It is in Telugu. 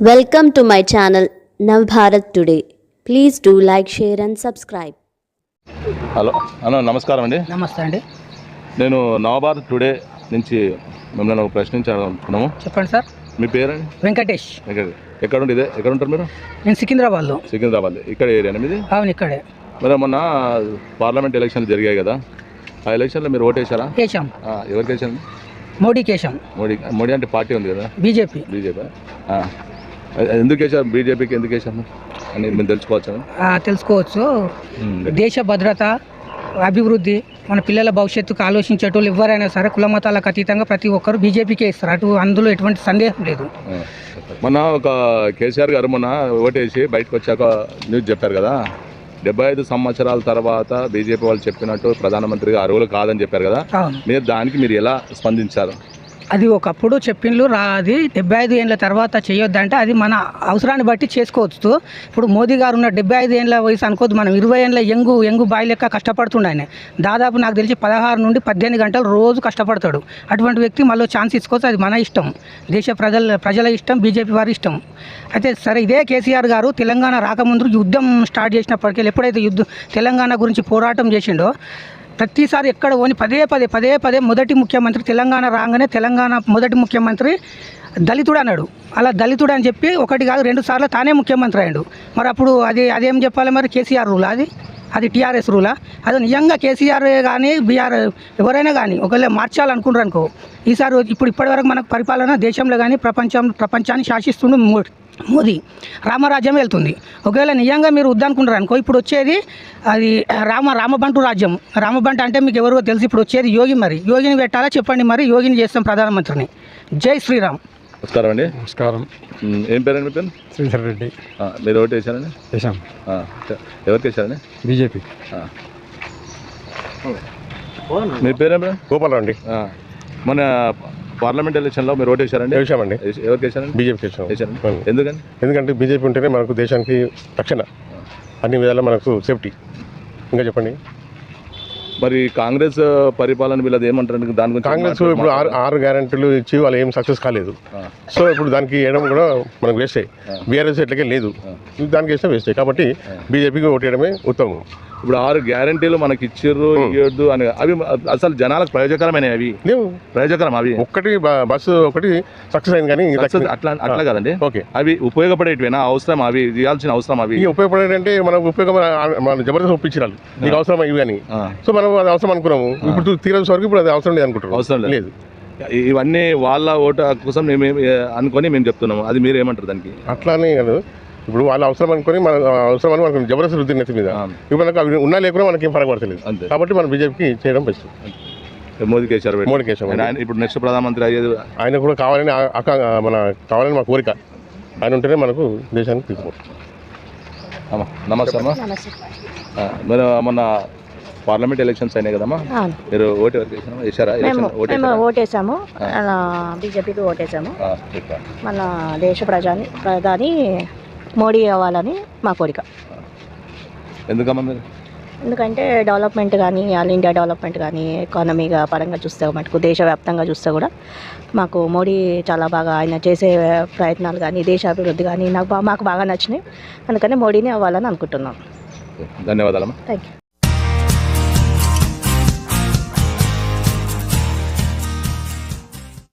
Welcome to my channel Navbharat Today. Please do like, share, and subscribe. Hello hello నమస్కారం అండి. నమస్తే అండి. నేను నవభారత్ టుడే నుంచి మిమ్మల్ని ఒక ప్రశ్నించాలనుకున్నాము. చెప్పండి సార్. మీ పేరండి? వెంకటేష్. ఎక్కడ ఎక్కడ ఉండి ఇదే? ఎక్కడ ఉంటారు మీరు? నేను సికింద్రాబాద్లో. సికింద్రాబాద్. ఇక్కడ ఏరియా మీది? అవును ఇక్కడే. మరి మొన్న పార్లమెంట్ ఎలక్షన్లు జరిగాయి కదా. ఆ ఎలక్షన్లో మీరు ఓటేశారా కేశాం ఆ, ఎవరికి వేసారు మోడీ కేశాం మోడీ మోడీ అంటే పార్టీ ఉంది కదా? బీజేపీ. బీజేపీ. ఎందుకు బీజేపీకి ఎందుకు అని మేము తెలుసుకోవచ్చా? తెలుసుకోవచ్చు. దేశ భద్రత అభివృద్ధి మన పిల్లల భవిష్యత్తుకు ఆలోచించేటోళ్ళు ఎవరైనా సరే కుల మతాలకు అతీతంగా ప్రతి ఒక్కరు బీజేపీకే ఇస్తారు. అటు అందులో ఎటువంటి సందేహం లేదు. మొన్న ఒక కేసీఆర్ గారు మొన్న ఓటేసి బయటకు వచ్చాక న్యూస్ చెప్పారు కదా. డెబ్బై ఐదు సంవత్సరాల తర్వాత బీజేపీ వాళ్ళు చెప్పినట్టు ప్రధానమంత్రిగా అర్హులు కాదని చెప్పారు కదా. మీరు దానికి మీరు ఎలా స్పందించారు? అది ఒకప్పుడు చెప్పిండ్లు రా అది డెబ్బై ఐదు ఏళ్ళ తర్వాత చేయొద్దంటే అది మన అవసరాన్ని బట్టి చేసుకోవచ్చు. ఇప్పుడు మోదీ గారు ఉన్న డెబ్బై ఐదు ఏళ్ళ వయసు అనుకోవద్దు మనం ఇరవై ఏళ్ళ ఎంగు ఎంగు బాయ్ లెక్క కష్టపడుతుండే ఆయన. దాదాపు నాకు తెలిసి పదహారు నుండి పద్దెనిమిది గంటలు రోజు కష్టపడతాడు. అటువంటి వ్యక్తి మళ్ళీ ఛాన్స్ ఇచ్చుకోవచ్చు అది మన ఇష్టం. దేశ ప్రజల ప్రజల ఇష్టం బీజేపీ వారి ఇష్టం. అయితే సరే ఇదే కేసీఆర్ గారు తెలంగాణ రాకముందు యుద్ధం స్టార్ట్ చేసినప్పటికీ ఎప్పుడైతే యుద్ధం తెలంగాణ గురించి పోరాటం చేసిండో ప్రతిసారి ఎక్కడ పోని పదే పదే పదే పదే మొదటి ముఖ్యమంత్రి తెలంగాణ రాగానే తెలంగాణ మొదటి ముఖ్యమంత్రి దళితుడు అన్నాడు. అలా దళితుడు అని చెప్పి ఒకటి కాదు రెండు సార్లు తానే ముఖ్యమంత్రి అయ్యాడు. మరి అప్పుడు అది అదేం చెప్పాలి మరి? కేసీఆర్ రూలా అది? అది టీఆర్ఎస్ రూలా? అది నిజంగా కేసీఆర్ కానీ బీఆర్ ఎవరైనా కానీ ఒకవేళ మార్చాలనుకున్నారు అనుకో ఈసారి ఇప్పుడు ఇప్పటివరకు మనకు పరిపాలన దేశంలో కానీ ప్రపంచం ప్రపంచాన్ని శాసిస్తుండు మోదీ రామరాజ్యం వెళ్తుంది. ఒకవేళ నిజంగా మీరు వద్దనుకుంటారు అనుకో ఇప్పుడు వచ్చేది అది రామ రామబంటు రాజ్యం. రామబంట అంటే మీకు ఎవరో తెలిసి ఇప్పుడు వచ్చేది యోగి మరి. యోగిని పెట్టాలా చెప్పండి మరి యోగిని చేస్తాం ప్రధానమంత్రిని. జై శ్రీరామ్. నమస్కారం అండి. నమస్కారం. ఏం పేరండి మీ పేరు? శ్రీధర్ రెడ్డి. ఆ, మీరు ఓటు వేసారండి చె- ఎవరికి వేసారండి బీజేపీ. ఆ. మీ పేరేం పేరు గోపాలరావు అండి. ఆ, మన పార్లమెంట్ ఎలక్షన్లో మీరు ఓటు వేసారండి వేసామండి వేసి- ఎవరికి వేసారండి బీజేపీకి. ఎందుకని ఎందుకంటే బీజేపీ ఉంటేనే మనకు దేశానికి రక్షణ. అన్ని విధాలా మనకు సేఫ్టీ. ఇంకా చెప్పండి? మరి కాంగ్రెస్ పరిపాలన వీళ్ళది ఏమంటారు దాని గురించి కాంగ్రెస్ ఇప్పుడు ఆరు ఆరు గ్యారంటీలు ఇచ్చి వాళ్ళు ఏం సక్సెస్ కాలేదు. సో ఇప్పుడు దానికి వేయడం కూడా మనకు వేస్టే. బీఆర్ఎస్ ఎట్లకే లేదు. దానికి వేస్తే వేస్తే కాబట్టి బీజేపీకి ఓటు వేయడమే ఉత్తమం. ఇప్పుడు ఆరు గ్యారంటీలు మనకి ఇచ్చిర్రు ఇవ్వద్దు అని. అవి అసలు జనాలకు ప్రయోజకరమైన అవి. లేవు ప్రయోజకరం అవి. ఒక్కటి బస్సు ఒకటి సక్సెస్ అయింది కానీ అట్లా అట్లా కదండి. ఓకే. అవి ఉపయోగపడేటివేనా? అవసరం అవి చేయాల్సిన అవసరం అవి. ఉపయోగపడేటంటే మనకు ఉపయోగం మన జబర్దస్త్ ఒప్పించాలి నీకు అవసరం ఇవి అని? సో మనం అది అవసరం అనుకున్నాము. ఇప్పుడు తీరని వరకు ఇప్పుడు అది అవసరం లేదు అనుకుంటున్నాం అవసరం లేదు. ఇవన్నీ వాళ్ళ ఓటు కోసం మేము అనుకొని మేము చెప్తున్నాము. అది మీరు ఏమంటారు దానికి? అట్లానే కాదు. ఇప్పుడు వాళ్ళ అవసరం అనుకొని మన అవసరం అని మనకు జబర్దస్త్ వృద్ధి నెత్తి మీద. ఇప్పుడు మనకు అవి ఉన్నా లేకున్నా మనకి ఏం పడలేదు అంతే. కాబట్టి మనం బీజేపీకి చేయడం బెస్ట్. మోదీ కేసీఆర్ పెట్టి. మోడీ ఆయన ఇప్పుడు నెక్స్ట్ ప్రధానమంత్రి అయ్యేది ఆయన కూడా కావాలని అక్క మన కావాలని మా కోరిక. ఆయన ఉంటేనే మనకు దేశానికి అమ్మా నమస్తే అమ్మా. మీరు మొన్న పార్లమెంట్ ఎలక్షన్స్ అయినాయి కదమ్మా? మీరు ఓటు ఎవరికి వేసారా మేము? ఓటేసాము. అలా బీజేపీకి ఓటేసాము. మన దేశ ప్రజాని ప్రధాని మోడీ అవ్వాలని మా కోరిక. ఎందుకమ్మా మీరు? ఎందుకంటే డెవలప్మెంట్ కానీ ఆల్ ఇండియా డెవలప్మెంట్ కానీ ఎకానమీగా పరంగా చూస్తే మటుకు దేశవ్యాప్తంగా చూస్తే కూడా మాకు మోడీ చాలా బాగా ఆయన చేసే ప్రయత్నాలు కానీ దేశ అభివృద్ధి కానీ నాకు మాకు బాగా నచ్చినాయి. అందుకని మోడీని అవ్వాలని అనుకుంటున్నాం. ధన్యవాదాలమ్మా. Thank you